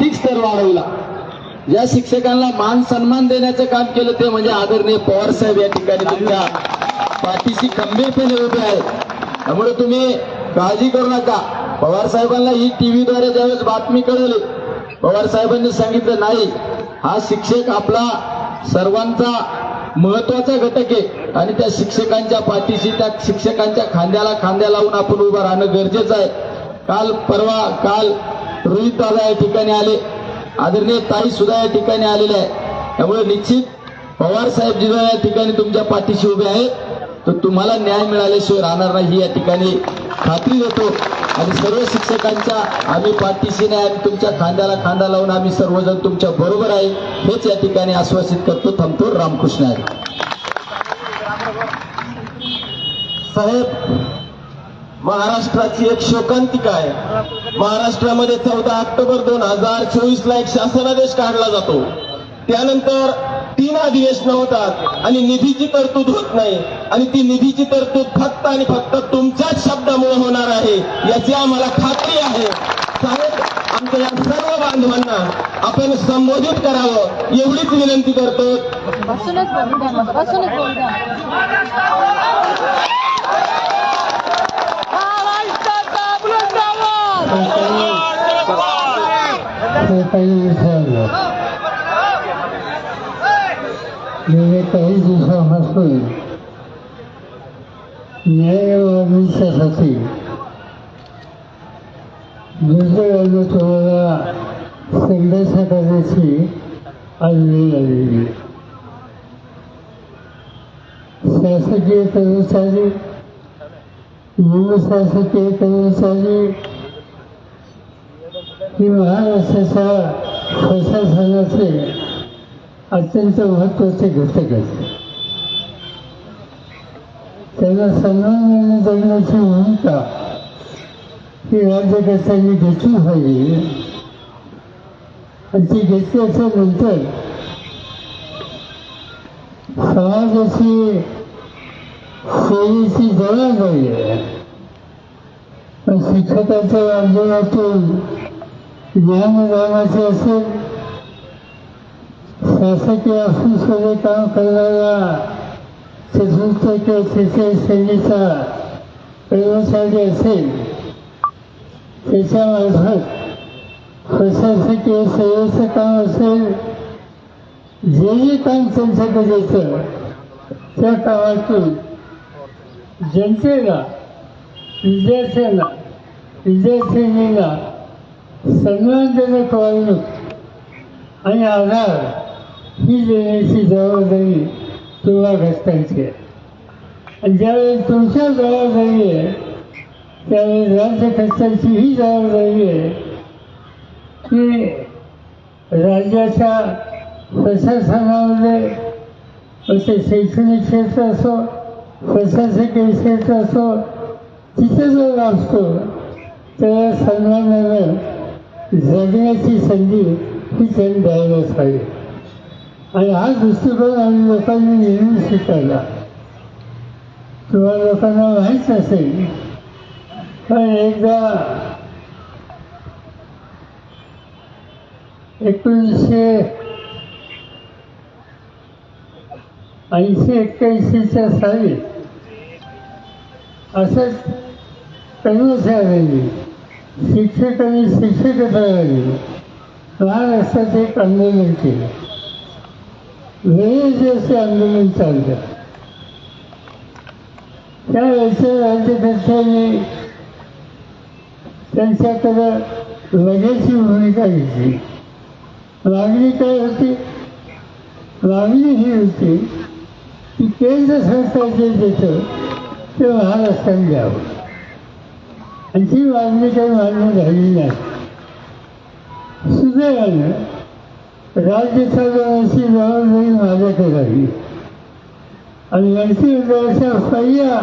आर्थिक स्तर वाढवला. ज्या शिक्षकांना मान सन्मान देण्याचं काम केलं ते म्हणजे आदरणीय पवार साहेब या ठिकाणी तुमच्या पाठीशी खंबीरपणे उभे आहेत. त्यामुळे तुम्ही काळजी करू नका. पवार साहेबांना ही टीव्हीद्वारे ज्यावेळेस बातमी कळवली पवार साहेबांनी सांगितलं नाही हा शिक्षक आपला सर्वांचा महत्त्वाचा घटक आहे आणि त्या शिक्षकांच्या पाठीशी त्या शिक्षकांच्या खांद्याला खांद्या लावून आपण उभं राहणं गरजेचं आहे. काल परवा काल रोहित दादा या ठिकाणी आले. आदरणीय ताई सुद्धा या ठिकाणी आलेले आहे. त्यामुळे निश्चित पवार साहेब जेव्हा या ठिकाणी तुमच्या पाठीशी उभे आहेत तर तुम्हाला न्याय मिळाल्याशिवाय राहणार नाही ही या ठिकाणी खात्री देतो. आणि सर्व शिक्षकांच्या आम्ही पाठीशी नाही तुमच्या खांद्याला खांदा लावून आम्ही सर्वजण तुमच्या बरोबर आहे. हेच या ठिकाणी आश्वासित करतो थांबतो. रामकृष्ण आहे साहेब महाराष्ट्राची एक शोकांतिका आहे. महाराष्ट्रामध्ये चौदा ऑक्टोबर दोन हजार चोवीस ला एक शासनादेश काढला जातो. त्यानंतर तीन अधिवेशनं होतात आणि निधीची तरतूद होत नाही. आणि ती निधीची तरतूद फक्त आणि फक्त तुमच्याच शब्दामुळे होणार आहे याची आम्हाला खात्री आहे. साहेब आमच्या या सर्व बांधवांना आपण संबोधित करावं एवढीच विनंती करतो. काही विचारलं काही दिवसापासून न्यायवादीच्यासाठी दुसऱ्या तुम्हाला संदेश करण्याची आज आलेली शासकीय कर्मचारी शासकीय कर्मचारी ही महाराष्ट्राच्या प्रशासनाचे अत्यंत महत्त्वाचे घटक आहेत. त्यांना सन्मानाने जगण्याची भूमिका ही राज्यकर्त्यांनी घेतली पाहिजे. आणि ती घेतल्याच्या नंतर समाजाची सेवेची गरज आहे. पण शिक्षकाच्या माध्यमातून ज्ञानदानाचे असेल शासकीय ऑफिसमध्ये काम करणारा चतुर्थ किंवा तृतीय श्रेणीचा कर्मचारी असेल त्याच्यामार्फत प्रशासकीय सेवेचं काम असेल जे काम त्यांच्याकडे येतं त्या कामातून जनतेला विद्यार्थ्यांना विद्यार्थिनींना सन्मानजनक वागणूक आणि आधार ही देण्याची जबाबदारी तुम्हा आहे. आणि ज्यावेळेस तुमच्या जबाबदारी आहे त्यावेळेस राज्यकर्त्यांची ही जबाबदारी आहे की राज्याच्या प्रशासनामध्ये ते शैक्षणिक क्षेत्र असो प्रशासकीय क्षेत्र असो तिथे जो असतो त्याला सन्मानानं जगण्याची संधी ही त्यांनी द्यायलाच पाहिजे आणि हा दृष्टिकोन आम्ही लोकांनी नेहमी स्वीकारला. तुम्हाला लोकांना माहीत असेल पण एकदा एकोणीसशे ऐंशी एक्क्याऐंशीच्या साली असंच कर्मचाऱ्यांनी शिक्षक आणि शिक्षकेतरांनी महाराष्ट्रात एक आंदोलन केलं. वेळेस असे आंदोलन चाललं. त्यावेळेच्या राज्यकर्त्यांनी त्यांच्याकडं लगेची भूमिका घेतली. मागणी काय होती? मागणी ही होती की केंद्र सरकार जे देतं ते महाराष्ट्राने द्यावं. आणि ती मागणी काही मान्य झाली नाही. सुदैवानं राज्य सरकारची जबाबदारी माझ्याकडे आली आणि मंत्रिमंडळाच्या पहिल्या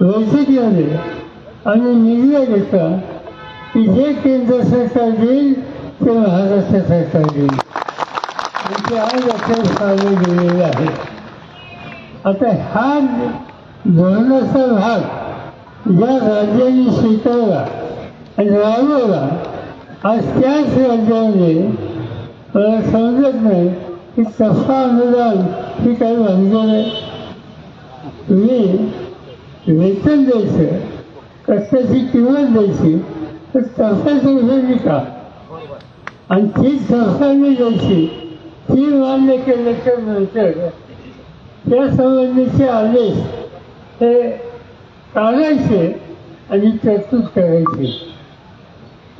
बैठकीमध्ये आम्ही निर्णय घेतला की जे केंद्र सरकार देईल ते महाराष्ट्र सरकार देईल. ते आज अखेर सावले गेलेले आहे आता हा धोरणाचा भाग ज्या राज्यांनी स्वीकारला आणि राबवला आज त्याच राज्यामध्ये मला समजत नाही की तसा अनुदान ही काही भानगड आहे तुम्ही वेतन द्यायचं कष्टाची किंमत द्यायची तर तफाच उपयोगी का आणि ती तफाने द्यायची ती मान्य केल्याच्यानंतर त्या संबंधीचे आदेश हे काढायचे आणि तरतूद करायची.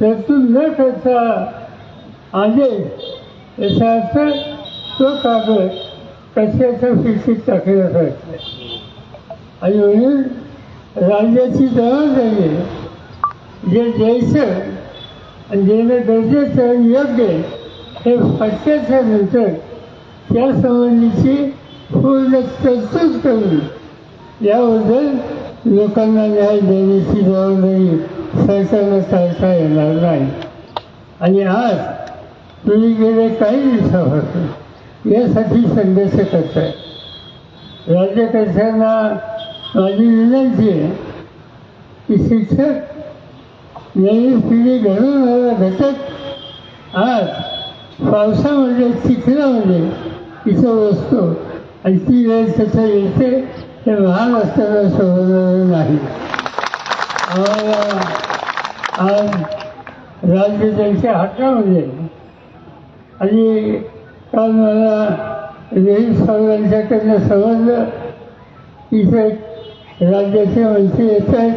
तरतूद न करता आदेश याचा अर्थ तो कागद कशाच्या फिरकीत टाकला जायचा आणि म्हणून राज्याची जबाबदारी जे द्यायचं आणि देणं गरजेचं आणि योग्य हे फटक्याच्या नंतर त्यासंबंधीची पूर्ण तरतूद करून याबद्दल लोकांना न्याय देण्याची जबाबदारी सरकारला टाळता येणार नाही. आणि आज तुम्ही गेले काही दिवसापासून यासाठी संघर्ष करताय. राज्यकर्त्यांना माझी विनंती आहे की शिक्षक नवीन पिढी घडवणारा घटक आज पावसामध्ये चिखलामध्ये तिथं बसतो आणि ती वेळ त्याच्या येते हे लहान असताना सोडवणारं नाही. आम्हाला आज राज्य त्यांच्या हातामध्ये म्हणजे. आणि काल मला रेल साहेबांच्याकडनं समजलं की ते राज्याचे मंत्री येत आहेत.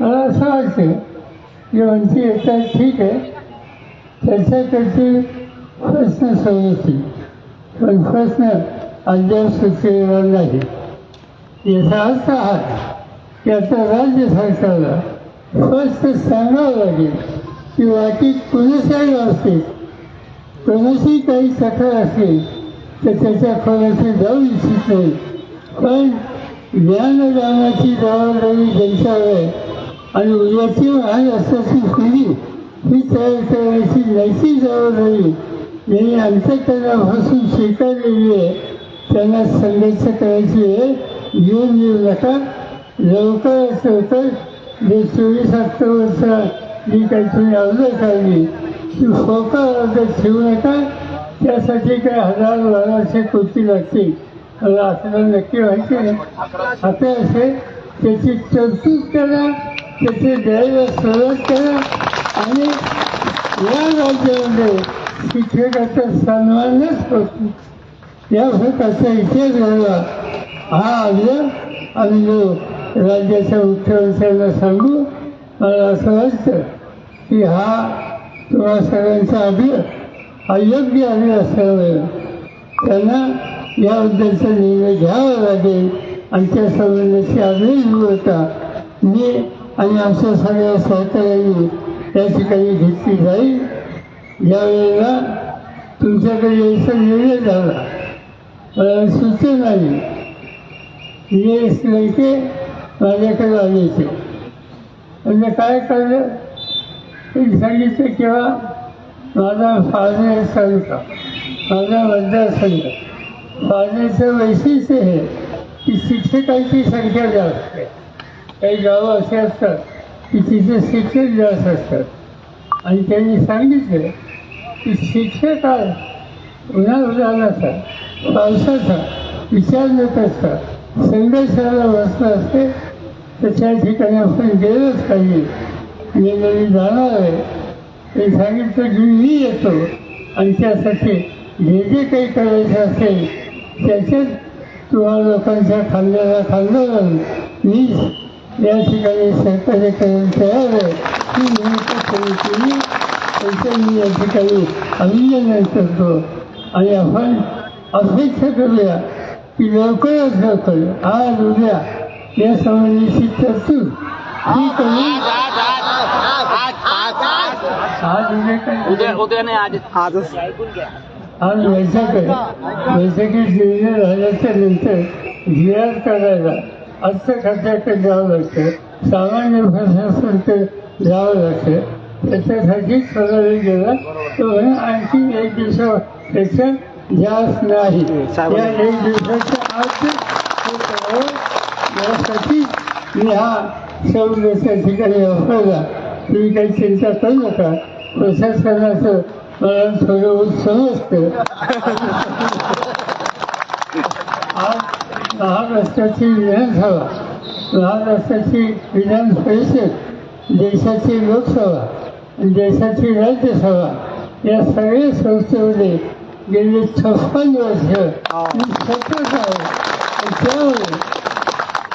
मला असं वाटतं की मंत्री येत आहेत ठीक आहे. त्याच्याकडचे प्रश्न सोडवतील. पण प्रश्न अद्याप सुटलेला नाही. याचा अर्थ हा की राज्य सरकारला स्पष्ट सांगावं लागेल की वाटी कुणाच्याही बाबतीत कोणाशी काही तक्रार असेल तर त्याच्या खोलाशी जाऊ इच्छित नाही. पण ज्ञानदानाची जबाबदारी ज्यांच्यावर आहे आणि उद्याची महाराष्ट्राची पिढी ही तयार करण्याची नैतिक जबाबदारी यांनी अंतकरणापासून स्वीकारलेली आहे त्यांना संघर्ष करायची आहे घेऊन येऊ. नका लवकरात लवकर जे चोवीस ऑक्टोबरचा जी काही तुम्ही अर्ज काढली ती फोका अर्ज ठेवू नका त्यासाठी काय हजार बाराशे कोटी लागतील. मला आपल्याला नक्की माहिती आहे. आता असे त्याची तरतूद करा त्याचे द्यायला सुरुवात करा आणि या राज्यामध्ये शिक्षकाचा सन्मानच करतो या प्रकारचा इतिहास घडला हा अर्ज आम्ही जो राज्याच्या मुख्यमंत्र्यांना सांगू मला असं वाटतं की हा तुम्हा सगळ्यांचा अभिय हा योग्य अभिय असल्यामुळे त्यांना याबद्दलचा निर्णय घ्यावा लागेल. आणि त्या संबंधाची होता. मी आणि आमच्या सगळ्या सहकार्यांनी त्या ठिकाणी घेतली जाईल. यावेळेला तुमच्याकडे यायचा निर्णय झाला. मला सूचना आली निलेश लंके माझ्याकडे आले होते. म्हणजे काय कळलं? ते सांगितलं किंवा माझा फाळणे तालुका माझा मतदारसंघ फाळण्याचं वैशिष्ट्य हे की शिक्षकांची संख्या जास्त आहे. काही गावं असे असतात की तिथे शिक्षक जास्त असतात. आणि त्यांनी सांगितलं की शिक्षक हा उन्हा उदाहरणाचा पावसाचा विचार न असतात. संघर्षाला बसला असते तर त्या ठिकाणी आपण गेलंच पाहिजे. मी नवीन जाणार आहे. ते सांगितलं की मी येतो. आणि त्यासाठी जे जे काही करायचं असेल त्याच्यात तुम्हा लोकांच्या खांद्याला खांदा घालून मी या ठिकाणी सहकार्य करायला तयार आहे. ही भूमिका सुरू केली मी या ठिकाणी अभिनंदन करतो. आणि आपण अपेक्षा करूया लवकरात लवकर आज उद्या या संबंधीची तरतूद ही करून आज बैठक आहे. बैठकीत निर्णय झाल्याच्यानंतर जिरात करायला अर्थ खात्याकडे जावं लागतं. सामान्य प्रशासनाकडे जावं लागतं. त्याच्यासाठी सगळं गेला. तो आणखी एक दिवसापेक्षा जास्त नाही या एक दिवसाच्या करावं यासाठी मी हा सौदेशा ठिकाणी वापरला तुम्ही काही चिंता करू नका प्रशासनाचं मला थोडं समजतं आज महाराष्ट्राची विधानसभा महाराष्ट्राची विधान परिषद देशाची लोकसभा देशाची राज्यसभा या सगळ्या संस्थेमध्ये गेली छप्पन वर्ष. मी सतत आहे. आणि त्यामुळे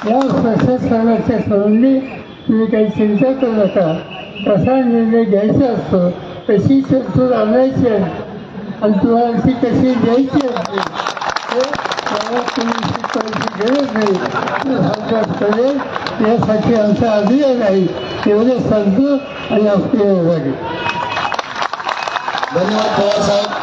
या प्रशासनाच्या संबंधी तुम्ही काही चिंता करू नका. कसा निर्णय घ्यायचा असतो. कशी तरतूद आणायची असते आणि तुम्हाला ती कशी द्यायची असते ते मला तुम्ही शिकवायची गरज नाही. ते सांगतात करेल. यासाठी आमचा अभिनय नाही एवढं सांगतो आणि आपली धन्यवाद पवार साहेब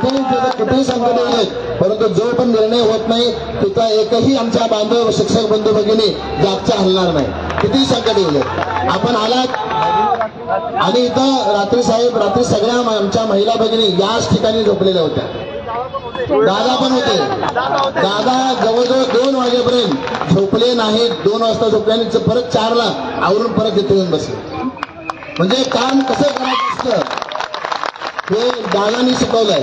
कुठेही त्याचा कुठेही संकट येऊ देत परंतु जो पण निर्णय होत नाही तिथं एकही आमच्या बांधव शिक्षक बंधू भगिनी जागच्या हलणार नाही. कितीही संकट येऊ देत आपण आलात. आणि इथं रात्री साहेब रात्री सगळ्या आमच्या महिला भगिनी याच ठिकाणी झोपलेल्या होत्या. दादा पण होते. दादा जवळजवळ दोन वाजेपर्यंत झोपले नाहीत. दोन वाजता झोपले आणि परत चारला आवरून परत इथे येऊन बसले. म्हणजे काम कसं करायचं असतं हे दादानी शिकवलंय.